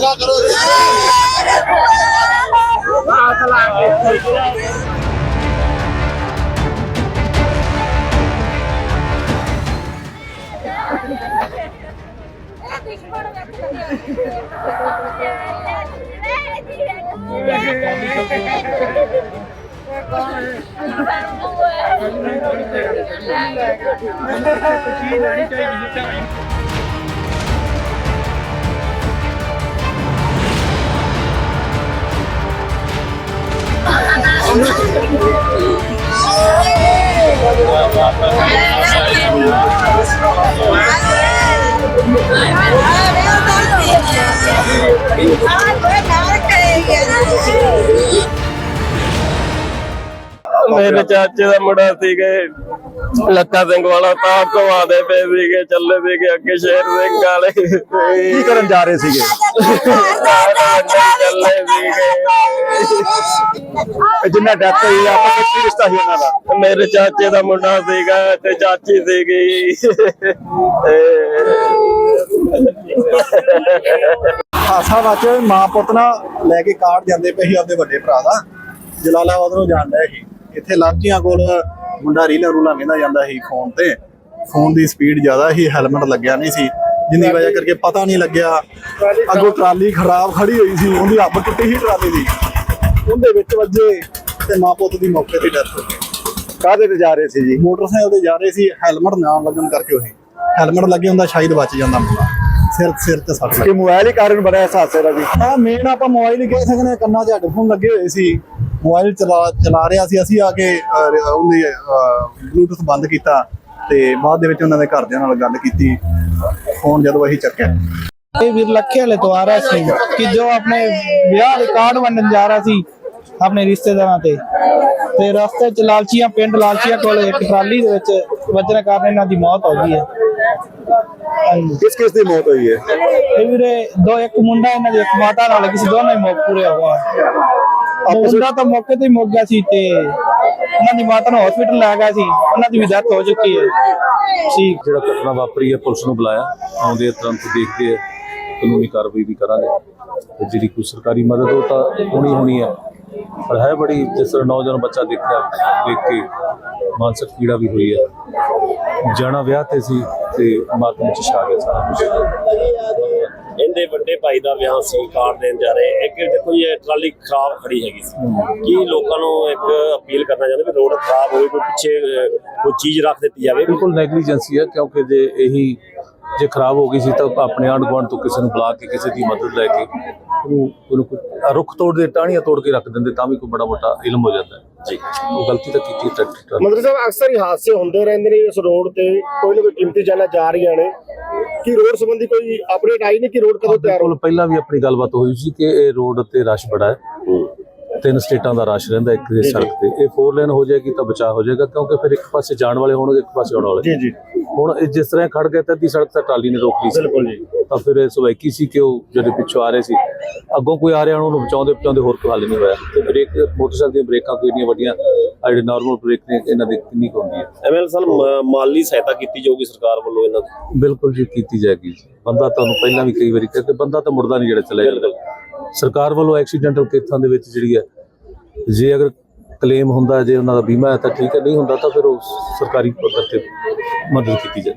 ਫੈਸਲਾ ਕਰੋ। ਹੱਥ ਲਾ ਕੇ ਚੀਜ਼ ਲੈਣੀ ਚਾਹੀਦੀ ਜਿੱਥੇ Thank you. ਮੇਰੇ ਚਾਚੇ ਦਾ ਮੁੰਡਾ ਸੀਗੇ ਲੱਖਾ ਸਿੰਘ ਵਾਲਾ ਤਾਂ ਘਵਾਦੇ ਪਏ ਸੀਗੇ ਚੱਲੇ ਸੀਗੇ ਅੱਗੇ ਸ਼ੇਰ ਸਿੰਘ ਵਾਲੇ। ਕੀ ਕਰਨ ਜਾ ਰਹੇ ਸੀਗੇ? ਚੱਲੇ ਸੀਗੇ ਜਿੰਨਾ ਡੈਥ ਹੋਈ ਆ ਆਪਾਂ ਕੀ ਰਿਸ਼ਤਾ ਸੀ ਉਹਨਾਂ ਦਾ? ਮੇਰੇ ਚਾਚੇ ਦਾ ਮੁੰਡਾ ਸੀਗਾ ਤੇ ਚਾਚੀ ਸੀਗੀ। ਹਾਸਾ ਵਾਚ ਮਾਂ ਪੁੱਤ ਨਾ ਲੈ ਕੇ ਕਾਰਡ ਜਾਂਦੇ ਪਏ ਸੀ ਆਪਦੇ ਵੱਡੇ ਭਰਾ ਦਾ। ਜਲਾਲਾਬਾਦ ਨੂੰ ਜਾਂਦਾ ਸੀ। ਇੱਥੇ ਲਾਂਚੀਆਂ ਕੋਲ ਮੁੰਡਾ ਰੀਲਾ ਰੂਲਾ ਕਹਿੰਦਾ ਜਾਂਦਾ ਸੀ ਫੋਨ ਤੇ। ਫੋਨ ਦੀ ਸਪੀਡ ਜ਼ਿਆਦਾ ਸੀ ਹੈਲਮਟ ਲੱਗਿਆ ਨਹੀਂ ਸੀ। ਜਿੰਦੀ ਵਜ੍ਹਾ ਕਰਕੇ ਪਤਾ ਨਹੀਂ ਲੱਗਿਆ। ਅੱਗੋਂ ਟਰਾਲੀ ਖਰਾਬ ਖੜੀ ਹੋਈ ਸੀ ਉਹਦੀ ਅੱਬ ਟੁੱਟੀ ਸੀ ਟਰਾਲੀ ਦੀ। ਉਹਦੇ ਵਿੱਚ ਵੱਜੇ ਤੇ ਮਾਂ ਪੁੱਤ ਦੀ ਮੌਕੇ ਤੇ ਡੈਥ ਹੋ ਗਈ। ਕਾਹਦੇ ਤੇ ਜਾ ਰਹੇ ਸੀ ਜੀ? ਮੋਟਰਸਾਈਕਲ ਤੇ ਜਾ ਰਹੇ ਸੀ ਹੈਲਮਟ ਨਾ ਲੱਗਣ ਕਰਕੇ ਹੋਈ ਹੈਲਮਟ ਲੱਗੇ ਹੁੰਦਾ ਸ਼ਾਇਦ ਬਚ ਜਾਂਦਾ ਮੁੰਡਾ। ਸਿਰ ਸਿਰ ਤੇ ਸੱਟ ਲੱਗੀ। ਮੋਬਾਈਲ ਹੀ ਕਾਰਨ ਬਣਿਆ ਇਸ ਹਾਦਸੇ ਦਾ ਜੀ। ਹਾਂ ਮੇਨ ਆਪਾਂ ਮੋਬਾਈਲ ਹੀ ਕਹਿ ਸਕਦੇ ਕੰਨਾਂ 'ਚ ਹੈੱਡਫੋਨ ਲੱਗੇ ਹੋਏ ਸੀ। ਮੋਬਾਈਲ ਚਲਾ ਚਲਾ ਰਿਹਾ ਸੀ ਅਸੀਂ ਆ ਕੇ ਉਹਦੀ ਬਲੂਟੁੱਥ ਬੰਦ ਕੀਤਾ ਤੇ ਬਾਅਦ ਦੇ ਵਿੱਚ ਉਹਨਾਂ ਦੇ ਘਰਦਿਆਂ ਨਾਲ ਗੱਲ ਕੀਤੀ। ਫੋਨ ਜਦੋਂ ਅਸੀਂ ਚੱਕਿਆ। ਇਹ ਵੀਰ ਲੱਖੇ ਵਾਲੇ ਤੋਂ ਆ ਰਿਹਾ ਸੀ ਕਿ ਜੋ ਆਪਣੇ ਵਿਆਹ ਦੇ ਕਾਰਡ ਵੰਡਣ ਜਾ ਰਿਹਾ ਸੀ ਆਪਣੇ ਰਿਸ਼ਤੇਦਾਰਾਂ ਤੇ। ਤੇ ਰਸਤੇ ਚ ਲਾਲਚੀਆਂ ਪਿੰਡ ਲਾਲਚੀਆਂ ਕੋਲ ਇੱਕ ਟਰਾਲੀ ਦੇ ਵਿੱਚ ਵੱਜਣ ਕਾਰਨ ਇਹਨਾਂ ਦੀ ਮੌਤ ਹੋ ਗਈ ਹੈ। ਕਿਸ ਕਿਸ ਦੀ ਮੌਤ ਹੋਈ ਹੈ? ਇਹ ਵੀਰੇ ਦੋ ਇੱਕ ਮੁੰਡਾ ਇਹਨਾਂ ਦੇ ਇੱਕ ਮਾਤਾ ਨਾਲ ਲੱਗੀ ਸੀ ਦੋਨੋਂ ਹੀ ਮੌਤ ਪੂਰੇ ਹੋ ਗਏ ਉਹ ਮੁੰਡਾ ਤਾਂ ਮੌਕੇ ਤੇ ਹੀ ਮੁੱਕ ਗਿਆ ਸੀ ਤੇ ਉਹਨਾਂ ਦੀ ਮਾਤਾ ਨੂੰ ਹਸਪੀਟਲ ਲੈ ਗਿਆ ਸੀ। ਉਹਨਾਂ ਦੀ ਵੀ ਡੈਥ ਹੋ ਚੁੱਕੀ ਹੈ। ਠੀਕ। ਜਿਹੜਾ ਘਟਨਾ ਵਾਪਰੀ ਹੈ ਪੁਲਿਸ ਨੂੰ ਬੁਲਾਇਆ। ਆਉਂਦੇ ਆ ਤੁਰੰਤ ਦੇਖਦੇ ਆ। ਕਾਨੂੰਨੀ ਕਾਰਵਾਈ ਵੀ ਕਰਾਂਗੇ। ਤੇ ਜਿਹੜੀ ਕੋਈ ਸਰਕਾਰੀ ਮਦਦ ਉਹ ਤਾਂ ਹੋਣੀ ਹੋਣੀ ਹੈ। ਪਰ ਹੈ ਬੜੀ ਜਿਸ ਤਰ੍ਹਾਂ ਨੌਜਵਾਨ ਬੱਚਾ ਦੇਖਿਆ ਦੇਖ ਕੇ ਮਾਨਸਿਕ ਪੀੜਾ ਵੀ ਹੋਈ ਹੈ। ਜਾਣਾ ਵਿਆਹ ਤੇ ਸੀ ਤੇ ਮਾਤਮ ਚ ਛਾ ਗਿਆ ਸਾਰਾ ਕੁਝ ਇਹਦੇ ਵੱਡੇ ਭਾਈ ਦਾ ਵਿਆਹ ਸੀ ਕਾਰ ਦੇਣ ਜਾ ਰਹੇ। ਇੱਕ ਦੇਖੋ ਇਹ ਟਰਾਲੀ ਖਰਾਬ ਖੜੀ ਹੈਗੀ ਸੀ। ਕੀ ਲੋਕਾਂ ਨੂੰ ਇੱਕ ਅਪੀਲ ਕਰਨਾ ਚਾਹੁੰਦੇ ਵੀ ਰੋਡ ਖਰਾਬ ਹੋਵੇ ਕੋਈ ਪਿੱਛੇ ਕੋਈ ਚੀਜ਼ ਰੱਖ ਦਿੱਤੀ ਜਾਵੇ? ਬਿਲਕੁਲ ਨੈਗਲੀਜੈਂਸੀ ਹੈ ਕਿਉਂਕਿ ਜੇ ਇਹੀ ਜੇ ਖਰਾਬ ਹੋ ਗਈ ਸੀ ਤਾਂ ਆਪਣੇ ਆਂਢ ਗੁਆਂਢ ਤੋਂ ਕਿਸੇ ਨੂੰ ਬੁਲਾ ਕੇ ਕਿਸੇ ਦੀ ਮਦਦ ਲੈ ਕੇ ਉਹਨੂੰ ਰੁੱਖ ਤੋੜ ਦੇ ਟਾਹਣੀਆਂ ਤੋੜ ਕੇ ਰੱਖ ਦਿੰਦੇ ਤਾਂ ਵੀ ਕੋਈ ਬੜਾ ਮੋਟਾ ਇਲਮ ਹੋ ਜਾਂਦਾ ਹੈ। ਜੀ। ਉਹ ਗਲਤੀ ਤਾਂ ਕੀਤੀ ਟਰੈਕਟਰ ਮੰਤਰੀ ਸਾਹਿਬ ਅਕਸਰ ਹੀ ਹਾਦਸੇ ਹੁੰਦੇ ਰਹਿੰਦੇ ਨੇ ਇਸ ਰੋਡ ਤੇ ਕੋਈ ਨਾ ਕੋਈ ਕੀਮਤੀ ਜਾਨਾਂ ਜਾ ਰਹੀਆਂ ਨੇ। ਕੀ ਰੋਡ ਸੰਬੰਧੀ ਕੋਈ ਅਪਡੇਟ ਆਈ ਨਹੀਂ ਕਿ ਰੋਡ ਕਦੋਂ ਤਿਆਰ ਬਿਲਕੁਲ ਪਹਿਲਾਂ ਵੀ ਆਪਣੀ ਗੱਲਬਾਤ ਹੋਈ ਸੀ ਕਿ ਇਹ ਰੋਡ ਤੇ ਰਸ਼ ਬੜਾ ਹੈ। ਤਿੰਨ ਸਟੇਟਾਂ ਦਾ ਰਸ਼ ਰਹਿੰਦਾ ਇੱਕ ਦੇ ਸੜਕ ਤੇ। ਇਹ ਫੋਰ ਲੇਨ ਹੋ ਜਾਏਗੀ ਤਾਂ ਬਚਾਅ ਹੋ ਜਾਏਗਾ ਕਿਉਂਕਿ ਫਿਰ ਇੱਕ ਪਾਸੇ ਜਾਣ ਵਾਲੇ ਹੋਣਗੇ ਇੱਕ ਪਾਸੇ ਆਉਣ ਵਾਲੇ। ਜੀ ਜੀ। ਹੁਣ ਇਹ ਜਿਸ ਤਰ੍ਹਾਂ ਖੜ ਗਏ ਤਾਂ ਅੱਧੀ ਸੜਕ ਤਾਂ ਟਰਾਲੀ ਨੇ ਰੋਕ ਲਈ ਸੀ। ਬਿਲਕੁਲ ਜੀ। ਤਾਂ ਫਿਰ ਇਹ ਸਵਾਈਕੀ ਸੀ ਕਿ ਉਹ ਜਿਹੜੇ ਪਿੱਛੋਂ ਆ ਰਹੇ ਸੀ। ਅੱਗੋਂ ਕੋਈ ਆ ਰਿਹਾ ਉਹਨੂੰ ਬਚਾਉਂਦੇ ਬਚਾਉਂਦੇ ਹੋਰ ਕੋਈ ਹੱਲ ਨਹੀਂ ਹੋਇਆ। ਤੇ ਬ੍ਰੇਕ ਮੋਟਰਸਾਈਕਲ ਦੀਆਂ ਬ੍ਰੇਕਾਂ ਕੋਈ ਇੰਨੀਆਂ ਵੱਡੀਆਂ ਜਿਹੜੇ ਨਾਰਮਲ ਬ੍ਰੇਕ ਨੇ ਇਹਨਾਂ ਦੀ ਕਿੰਨੀ ਕੁ ਹੁੰਦੀ ਹੈ? ਐਮਐਲ ਸਰ ਮਾਲੀ ਸਹਾਇਤਾ ਕੀਤੀ ਜਾਊਗੀ ਸਰਕਾਰ ਵੱਲੋਂ ਇਹਨਾਂ ਦੀ? ਬਿਲਕੁਲ ਜੀ ਕੀਤੀ ਜਾਏਗੀ ਬੰਦਾ ਤੁਹਾਨੂੰ ਪਹਿਲਾਂ ਵੀ ਕਈ ਵਾਰੀ ਕਿਹਾ ਕਿ ਬੰਦਾ ਤਾਂ ਮੁਰਦਾ ਨਹੀਂ ਜਿਹੜਾ ਚਲਾ ਜਾਂਦਾ। ਸਰਕਾਰ ਵੱਲੋਂ ਐਕਸੀਡੈਂਟਲ ਕੇਸਾਂ ਦੇ ਵਿੱਚ ਜਿਹੜੀ ਹੈ ਜੇ ਅਗਰ ਕਲੇਮ ਹੁੰਦਾ ਜੇ ਉਹਨਾਂ ਦਾ ਬੀਮਾ ਹੈ ਤਾਂ ਠੀਕ ਹੈ ਨਹੀਂ ਹੁੰਦਾ ਤਾਂ ਫਿਰ ਉਹ ਸਰਕਾਰੀ ਪੱਧਰ ਤੇ ਮਦਦ ਕੀਤੀ ਜਾਏ